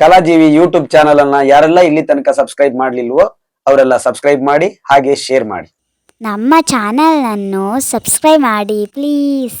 ಕಲಾಜೀವಿ YouTube channel ಅನ್ನ ಯಾರೆಲ್ಲ ಇಲ್ಲಿ ತನಕ ಸಬ್ಸ್ಕ್ರೈಬ್ ಮಾಡ್ಲಿಲ್ವೋ ಅವರೆಲ್ಲ ಸಬ್ಸ್ಕ್ರೈಬ್ ಮಾಡಿ ಹಾಗೆ ಶೇರ್ ಮಾಡಿ. ನಮ್ಮ ಚಾನಲನ್ನು ಸಬ್ಸ್ಕ್ರೈಬ್ ಮಾಡಿ ಪ್ಲೀಸ್